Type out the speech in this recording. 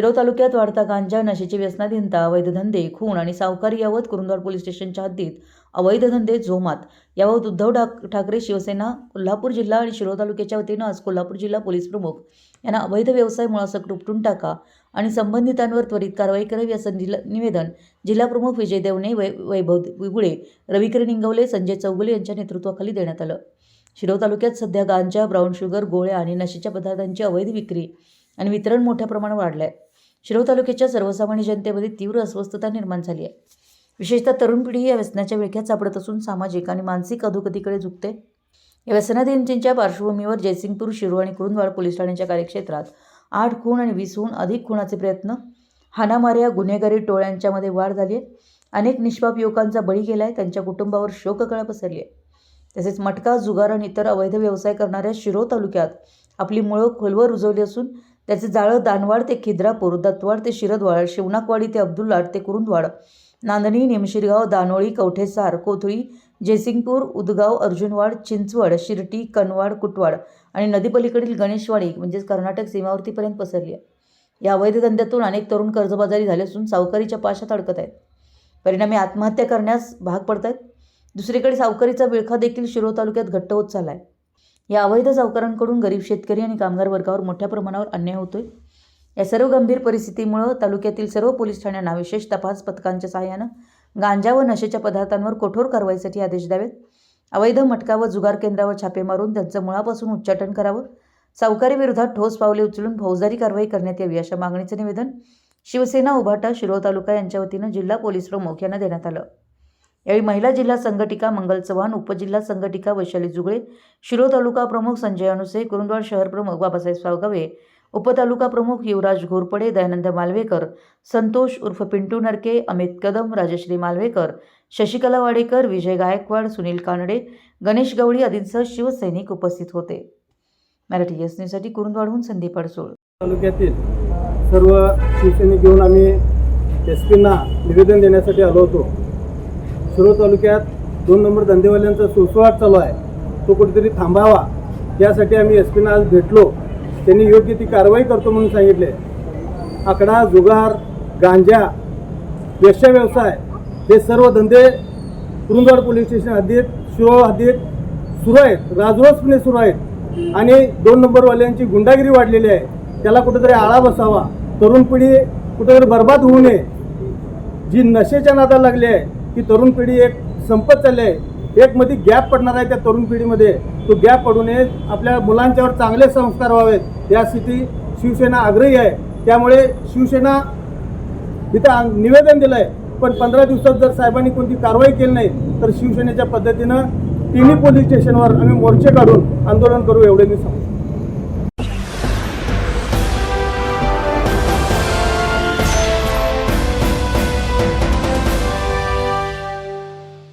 शिरोळ तालुक्यात वाढता गांजा नशेची व्यसनाधीनता अवैध धंदे खून आणि सावकारी यावत कुरुंदवाड पोलीस स्टेशनच्या हद्दीत अवैध धंदे जोमात. याबाबत उद्धव ठाक ठाकरे शिवसेना कोल्हापूर जिल्हा आणि शिरोळ तालुक्याच्या वतीनं आज कोल्हापूर जिल्हा पोलीस प्रमुख यांना अवैध व्यवसाय मुळासक उपटून टाका आणि संबंधितांवर त्वरित कारवाई करावी असं निवेदन जिल्हाप्रमुख विजय देवणे वै वैभव विगुळे रविकिरण निंगवले संजय चौगुले यांच्या नेतृत्वाखाली देण्यात आलं. शिरोळ तालुक्यात सध्या गांजा ब्राऊन शुगर गोळ्या आणि नशेच्या पदार्थांची अवैध विक्री आणि वितरण मोठ्या प्रमाणात वाढलं आहे शिरोळ तालुक्याच्या सर्वसामान्य जनतेमध्ये तीव्र अस्वस्थता निर्माण झाली आहे. विशेषतः तरुण पिढी या व्यसनाच्या विळख्यात सापडत असून सामाजिक आणि मानसिक अधोगतीकडे झुकते. या व्यसनाधीनतेच्या पार्श्वभूमीवर जयसिंगपूर शिरोळ आणि कुरुंदवाड पोलीस ठाण्याच्या कार्यक्षेत्रात आठ खून आणि वीसहून अधिक खुनाचे प्रयत्न हाणामाऱ्या गुन्हेगारी टोळ्यांच्यामध्ये वाढ झाली आहे. अनेक निष्पाप युवकांचा बळी गेला आहे त्यांच्या कुटुंबावर शोककळा पसरली आहे. तसेच मटका जुगार आणि इतर अवैध व्यवसाय करणाऱ्या शिरो तालुक्यात आपली मुळं खोलवर रुजवली असून त्याचे जाळं दानवाड ते खिद्रापूर दत्तवाड ते शिरदवाड शिवनाकवाडी ते अब्दुल्लाड ते कुरुंदवाड नांदणी निमशिरगाव दानोळी कवठेसार कोथळी जयसिंगपूर उदगाव अर्जुनवाड चिंचवड शिर्टी कनवाड कुटवाड आणि नदीपलीकडील गणेशवाडी म्हणजेच कर्नाटक सीमावर्तीपर्यंत पसरली आहे. या अवैध धंद्यातून अनेक तरुण कर्जबाजारी झाले असून सावकारीच्या पाशात अडकत आहेत. परिणामी आत्महत्या करण्यास भाग पडत आहेत दुसरीकडे सावकारीचा विळखा देखील शिरोळ तालुक्यात घट्ट होत चालला आहे. या अवैध सावकारांकडून गरीब शेतकरी आणि कामगार वर्गावर मोठ्या प्रमाणावर अन्याय होतोय. या सर्व गंभीर परिस्थितीमुळं तालुक्यातील सर्व पोलीस ठाण्यांना विशेष तपास पथकांच्या सहाय्यानं गांजा व नशेच्या पदार्थांवर कठोर कारवाईसाठी आदेश द्यावेत. अवैध मटका व जुगार केंद्रावर छापे मारून त्यांचं मुळापासून उच्चाटन करावं. सावकारी विरोधात ठोस पावले उचलून फौजदारी कारवाई करण्यात यावी अशा मागणीचं निवेदन शिवसेना उभाटा शिरोळ तालुका यांच्या वतीनं जिल्हा पोलीस प्रमुख यांना देण्यात आलं. यावेळी महिला जिल्हा संघटिका मंगल चव्हाण उपजिल्हा संघटिका वैशाली जुगळे शिरो तालुका प्रमुख संजय अनुसे कुरुंदवाड शहर प्रमुख बाबासाहेब सावगावे उपतालुका प्रमुख युवराज घोरपडे दयानंद मालवेकर संतोष उर्फ पिंटू नरके अमित कदम राजश्री मालवेकर शशिकला वाडेकर विजय गायकवाड सुनील कानडे गणेश गवळी आदींसह शिवसैनिक उपस्थित होते. मराठी एस न्यूजसाठी कुरुंदवाडहून संदीप अडसूळ. तालुक्यातील सर्व शिवसैनिक घेऊन आम्ही एस पींना निवेदन देण्यासाठी आलो होतो. शिरोळ तालुक्यात दोन नंबर धंदेवाल्यांचा सुसवाट चालू आहे. तो कुठेतरी थांबावा. यासाठी आम्ही एस पीना आज भेटलो. त्यांनी योग्य ती कारवाई करतो म्हणून सांगितले. आकडा जुगार गांजा वेश्या व्यवसाय हे सर्व धंदे कुरुंदवाड पोलीस स्टेशन हद्दीत शिरोळ हद्दीत सुरू आहेत. राजरोसपणे सुरू आहेत. आणि दोन नंबरवाल्यांची गुंडागिरी वाढलेली आहे. त्याला कुठेतरी आळा बसावा. तरुण पिढी कुठेतरी बर्बाद होऊ नये. जी नशेच्या नादाला लागली आहे की तरुण पिढी एक संपत चालली आहे. एक मध्ये गॅप पडणार आहे त्या तरुण पिढीमध्ये. तो गॅप पडू नये. आपल्या मुलांच्यावर चांगले संस्कार व्हावेत. यासाठी शिवसेना आग्रही आहे. त्यामुळे शिवसेना इथं निवेदन दिलं आहे पण पंधरा दिवसात जर साहेबांनी कोणती कारवाई केली नाही तर शिवसेनेच्या पद्धतीनं तिन्ही पोलीस स्टेशनवर आम्ही मोर्चे काढून आंदोलन करू एवढे मी सांगतो.